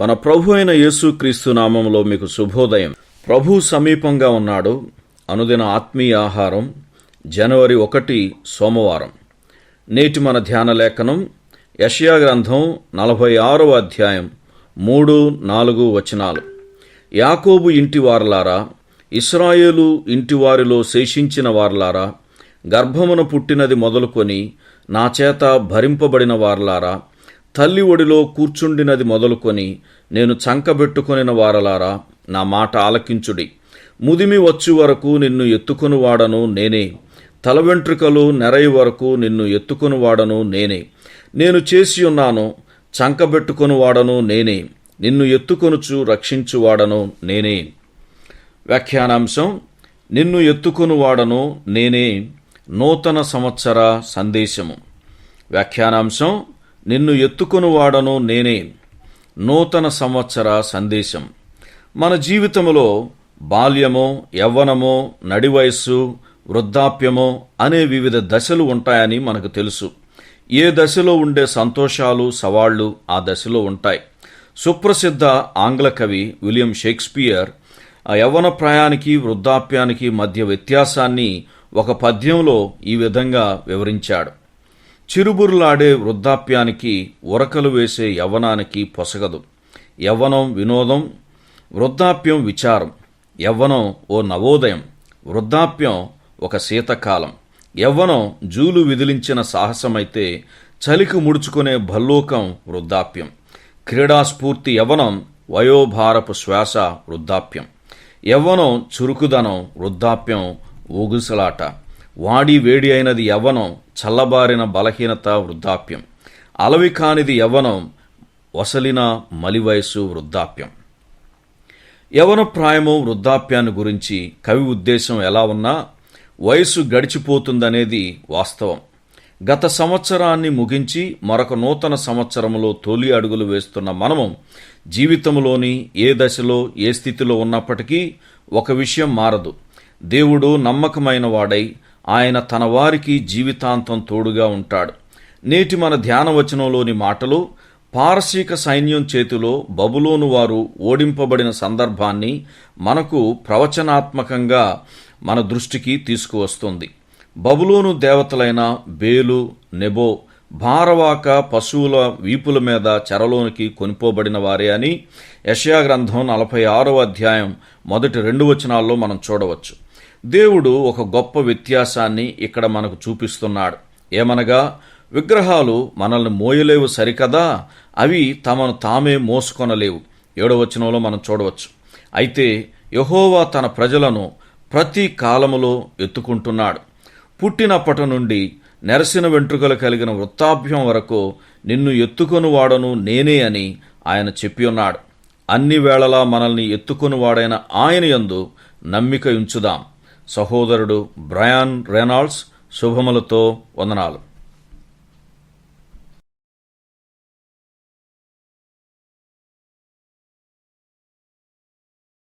మన ప్రభు అయిన యేసుక్రీస్తు నామంలో మీకు శుభోదయం. ప్రభు సమీపంగా ఉన్నాడు. అనుదిన ఆత్మీయ ఆహారం జనవరి ఒకటి సోమవారం. నేటి మన ధ్యాన లేఖనం యషయా గ్రంథం నలభై ఆరవ అధ్యాయం మూడు నాలుగు వచనాలు. యాకోబు ఇంటి వారలారా ఇస్రాయేలు ఇంటివారిలో శేషించిన వారలారా గర్భమున పుట్టినది మొదలుకొని నా చేత భరింపబడిన వారలారా తల్లి ఒడిలో కూర్చుండినది మొదలుకొని నేను చంకబెట్టుకొనిన వారలారా నా మాట ఆలకించుడి. ముదిమి వచ్చు వరకు నిన్ను ఎత్తుకొని వాడను నేనే. తల వెంట్రుకలు నెరయి వరకు నిన్ను ఎత్తుకొని వాడను నేనే. నేను చేసి ఉన్నాను చంకబెట్టుకొని వాడను నేనే. నిన్ను ఎత్తుకొనుచు రక్షించువాడను నేనే. వ్యాఖ్యానాంశం నిన్ను ఎత్తుకొని వాడను నేనే. నూతన సంవత్సర సందేశము. వ్యాఖ్యానాంశం నిన్ను ఎత్తుకొని వాడను నేనే. నూతన సంవత్సర సందేశం. మన జీవితంలో బాల్యమో యవ్వనమో నడివయస్సు వృద్ధాప్యమో అనే వివిధ దశలు ఉంటాయని మనకు తెలుసు. ఏ దశలో ఉండే సంతోషాలు సవాళ్ళు ఆ దశలో ఉంటాయి. సుప్రసిద్ధ ఆంగ్ల కవి విలియం షేక్స్పియర్ ఆ యవ్వన ప్రాయానికి వృద్ధాప్యానికి మధ్య వ్యత్యాసాన్ని ఒక పద్యంలో ఈ విధంగా వివరించాడు. చిరుబురులాడే వృద్ధాప్యానికి ఉరకలు వేసే యవ్వనానికి పొసగదు. యవ్వనం వినోదం వృద్ధాప్యం విచారం. యవ్వనం ఓ నవోదయం వృద్ధాప్యం ఒక శీతకాలం. యవ్వనం జూలు విదిలించిన సాహసమైతే చలికి ముడుచుకునే భల్లూకం వృద్ధాప్యం. క్రీడాస్ఫూర్తి యవ్వనం వయోభారపు శ్వాస వృద్ధాప్యం. యవ్వనం చురుకుదనం వృద్ధాప్యం ఊగుసలాట. వాడి వేడి అయినది యవ్వనం చల్లబారిన బలహీనత వృద్ధాప్యం. అలవి కానిది యవ్వనం వసలిన మలివయస్సు వృద్ధాప్యం. యవన ప్రాయము వృద్ధాప్యాన్ని గురించి కవి ఉద్దేశం ఎలా ఉన్నా వయసు గడిచిపోతుందనేది వాస్తవం. గత సంవత్సరాన్ని ముగించి మరొక నూతన సంవత్సరంలో తొలి అడుగులు వేస్తున్న మనము జీవితంలోని ఏ దశలో ఏ స్థితిలో ఉన్నప్పటికీ ఒక విషయం మారదు. దేవుడు నమ్మకమైన వాడై ఆయన తన వారికి జీవితాంతం తోడుగా ఉంటాడు. నేటి మన ధ్యానవచనంలోని మాటలు పారసీక సైన్యం చేతిలో బబులోను వారు ఓడింపబడిన సందర్భాన్ని మనకు ప్రవచనాత్మకంగా మన దృష్టికి తీసుకువస్తుంది. బబులోను దేవతలైన బేలు నెబో భారవాక పశువుల వీపుల మీద చెరలోనికి కొనిపోబడిన వారే అని యషయా గ్రంథం నలభై ఆరో అధ్యాయం మొదటి రెండు వచనాల్లో మనం చూడవచ్చు. దేవుడు ఒక గొప్ప వ్యత్యాసాన్ని ఇక్కడ మనకు చూపిస్తున్నాడు. ఏమనగా విగ్రహాలు మనల్ని మోయలేవు సరికదా అవి తమను తామే మోసుకొనలేవు. ఏడవచనంలో మనం చూడవచ్చు. అయితే యహోవా తన ప్రజలను ప్రతి కాలములో ఎత్తుకుంటున్నాడు. పుట్టినప్పటి నుండి నెరసిన వెంట్రుకలు కలిగిన వృత్తాభ్యం వరకు నిన్ను ఎత్తుకొని వాడను నేనే అని ఆయన చెప్పి ఉన్నాడు. అన్ని వేళలా మనల్ని ఎత్తుకొని వాడైన ఆయన యందు నమ్మిక ఉంచుదాం. సహోదరుడు బ్రయాన్ రెనాల్డ్స్ శుభములతో వందనాలు.